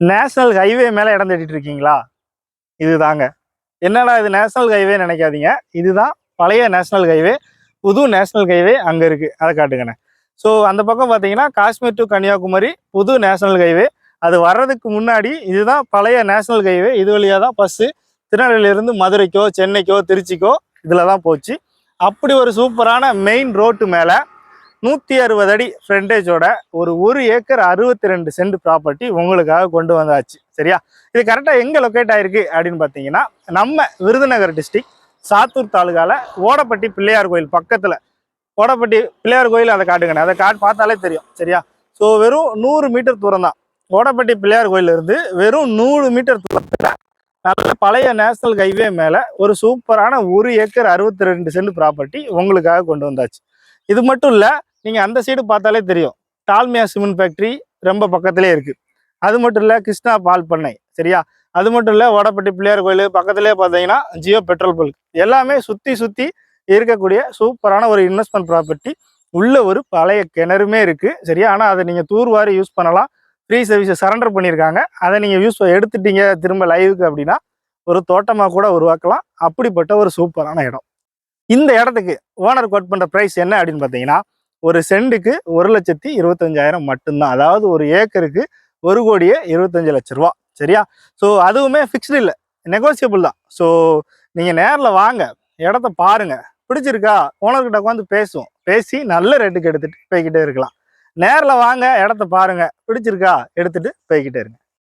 National highway மேலே இடம் தேடிட்டு இருக்கீங்களா? இதுதாங்க. என்னடா இது நேஷனல் ஹைவே நினைக்காதீங்க. இதுதான் பழைய நேஷனல் ஹைவே. புது நேஷனல் ஹைவே அங்கே இருக்குது அதை காட்டுங்கண்ணே. ஸோ அந்த பக்கம் பார்த்தீங்கன்னா காஷ்மீர் டு கன்னியாகுமரி புது நேஷனல் ஹைவே. அது வர்றதுக்கு முன்னாடி இதுதான் பழைய நேஷனல் ஹைவே. இது வழியாக தான் பஸ்ஸு திருநெல்வேலியிலேருந்து மதுரைக்கோ சென்னைக்கோ திருச்சிக்கோ இதில் தான் போச்சு. அப்படி ஒரு சூப்பரான மெயின் ரோட்டு மேலே நூற்றி அறுபது அடி ஃப்ரெண்டேஜோட ஒரு ஒரு ஏக்கர் அறுபத்தி ரெண்டு சென்ட் ப்ராப்பர்ட்டி உங்களுக்காக கொண்டு வந்தாச்சு. சரியா? இது கரெக்டாக எங்கே லொக்கேட் ஆயிருக்கு அப்படின்னு பார்த்தீங்கன்னா நம்ம விருதுநகர் டிஸ்ட்ரிக் சாத்தூர் தாலுகாவில் ஓடப்பட்டி பிள்ளையார் கோயில் பக்கத்தில். ஓடப்பட்டி பிள்ளையார் கோயில் அதை காட்டுங்கண்ணே அதை காட்டு பார்த்தாலே தெரியும். சரியா? ஸோ வெறும் நூறு மீட்டர் தூரம் தான். ஓடப்பட்டி பிள்ளையார் கோயில்ல இருந்து வெறும் நூறு மீட்டர் தூரத்தில் நல்ல பழைய நேஷனல் ஹைவே மேலே ஒரு சூப்பரான ஒரு ஏக்கர் அறுபத்தி ரெண்டு சென்ட் ப்ராப்பர்ட்டி உங்களுக்காக கொண்டு வந்தாச்சு. இது மட்டும் இல்லை நீங்கள் அந்த சைடு பார்த்தாலே தெரியும். டால்மியா சிமெண்ட் ஃபேக்ட்ரி ரொம்ப பக்கத்துலேயே இருக்குது அது மட்டும் இல்லை கிருஷ்ணா பால் பண்ணை சரியா? அது மட்டும் இல்லை வடப்பட்டி பிள்ளையார் கோயில் பக்கத்துலேயே பார்த்தீங்கன்னா ஜியோ பெட்ரோல் பல்க். எல்லாமே சுற்றி சுற்றி இருக்கக்கூடிய சூப்பரான ஒரு இன்வெஸ்ட்மெண்ட் ப்ராப்பர்ட்டி உள்ள ஒரு பழைய கிணறுமே இருக்குது சரியா? ஆனால் அதை நீங்கள் தூர்வாரி யூஸ் பண்ணலாம். ஃப்ரீ சர்வீஸை சரண்டர் பண்ணியிருக்காங்க. அதை நீங்கள் யூஸ் எடுத்துட்டீங்க திரும்ப லைவுக்கு அப்படின்னா ஒரு தோட்டமாக கூட உருவாக்கலாம். அப்படிப்பட்ட ஒரு சூப்பரான இடம். இந்த இடத்துக்கு ஓனர் கோட் பண்ணுற ப்ரைஸ் என்ன அப்படின்னு பார்த்தீங்கன்னா ஒரு செண்டுக்கு ஒரு லட்சத்தி இருபத்தஞ்சாயிரம் மட்டும்தான். அதாவது ஒரு ஏக்கருக்கு ஒரு கோடியே இருபத்தஞ்சு லட்ச ரூபா. சரியா? ஸோ அதுவுமே ஃபிக்ஸ்டு இல்லை. நெகோசியபிள் தான். ஸோ நீங்கள் நேரில் வாங்க. இடத்த பாருங்க. பிடிச்சிருக்கா? ஓனர்கிட்ட உட்காந்து பேசுவோம். பேசி நல்ல ரேட்டுக்கு எடுத்துகிட்டு போய்கிட்டே இருக்கலாம். நேரில் வாங்க. இடத்த பாருங்க. பிடிச்சிருக்கா? எடுத்துகிட்டு போய்கிட்டே இருங்க.